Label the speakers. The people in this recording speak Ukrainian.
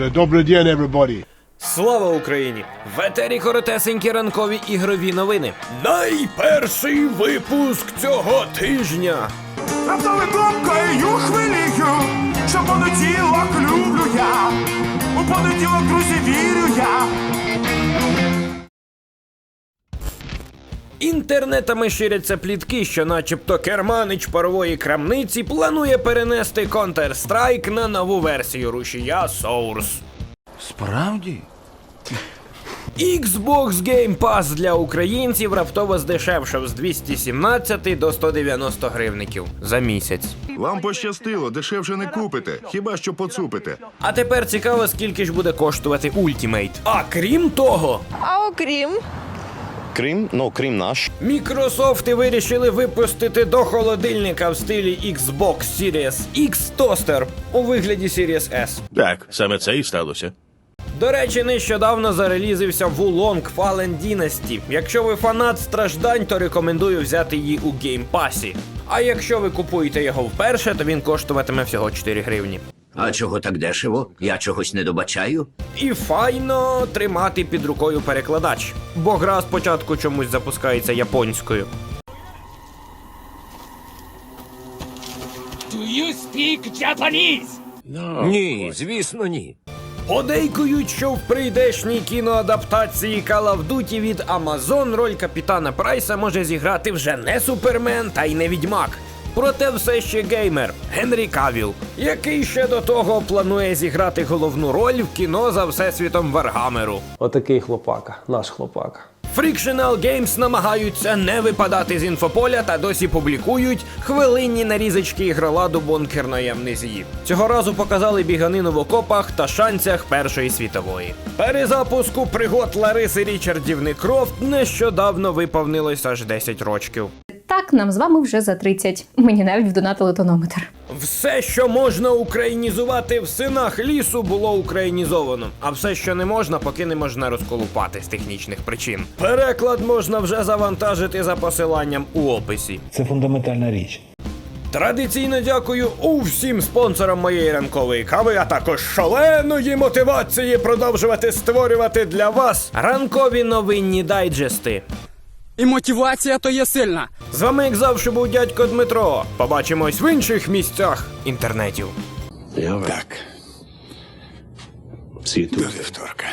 Speaker 1: Uh, Добрый день, everybody.
Speaker 2: Слава Україні! В етері коротесенькі ранкові ігрові новини. Найперший випуск цього тижня.
Speaker 3: Раптовою думкою хвилію, що понеділок люблю я. У понеділок, друзі, вірю я.
Speaker 2: Інтернетами ширяться плітки, що начебто керманич парової крамниці планує перенести Counter-Strike на нову версію рушія Source.
Speaker 4: Справді?
Speaker 2: Xbox Game Pass для українців раптово здешевшав з 217 до 190 гривників за місяць.
Speaker 5: Вам пощастило, дешевше не купите, хіба що поцупите.
Speaker 2: А тепер цікаво, скільки ж буде коштувати Ultimate. А крім того,
Speaker 6: А окрім
Speaker 7: Крим, ну крім наш.
Speaker 2: Мікрософти вирішили випустити до холодильника в стилі Xbox Series X тостер у вигляді Series S.
Speaker 8: Так, саме це і сталося.
Speaker 2: До речі, нещодавно зарелізився Wulong Fallen Dynasty. Якщо ви фанат страждань, то рекомендую взяти її у Game Pass. А якщо ви купуєте його вперше, то він коштуватиме всього 4 гривні.
Speaker 9: А чого так дешево? Я чогось не добачаю.
Speaker 2: І файно тримати під рукою перекладач, бо гра спочатку чомусь запускається японською.
Speaker 4: Ні, звісно, ні.
Speaker 2: Подейкують, що в прийдешній кіноадаптації Call of Duty від Amazon роль капітана Прайса може зіграти вже не Супермен, та й не відьмак. Проте все ще геймер Генрі Кавіл, який ще до того планує зіграти головну роль в кіно за всесвітом Варгамеру.
Speaker 10: Отакий хлопака, наш хлопака.
Speaker 2: Frictional Games намагаються не випадати з інфополя та досі публікують хвилинні нарізочки ігроладу бункерної амнезії. Цього разу показали біганину в окопах та шанцях Першої світової. Перезапуску пригод Лариси Річардівни Некрофт нещодавно виповнилось аж 10 рочків.
Speaker 6: Так нам з вами вже за 30. Мені навіть вдонатили тонометр.
Speaker 2: Все, що можна українізувати в синах лісу, було українізовано. А все, що не можна, поки не можна розколупати з технічних причин. Переклад можна вже завантажити за посиланням у описі.
Speaker 10: Це фундаментальна річ.
Speaker 2: Традиційно дякую усім спонсорам моєї ранкової кави, а також шаленої мотивації продовжувати створювати для вас ранкові новинні дайджести.
Speaker 11: І мотивація то є сильна.
Speaker 2: З вами, як завжди, був дядько Дмитро. Побачимось в інших місцях інтернетів.
Speaker 4: Так. Всі тут. До вівторка.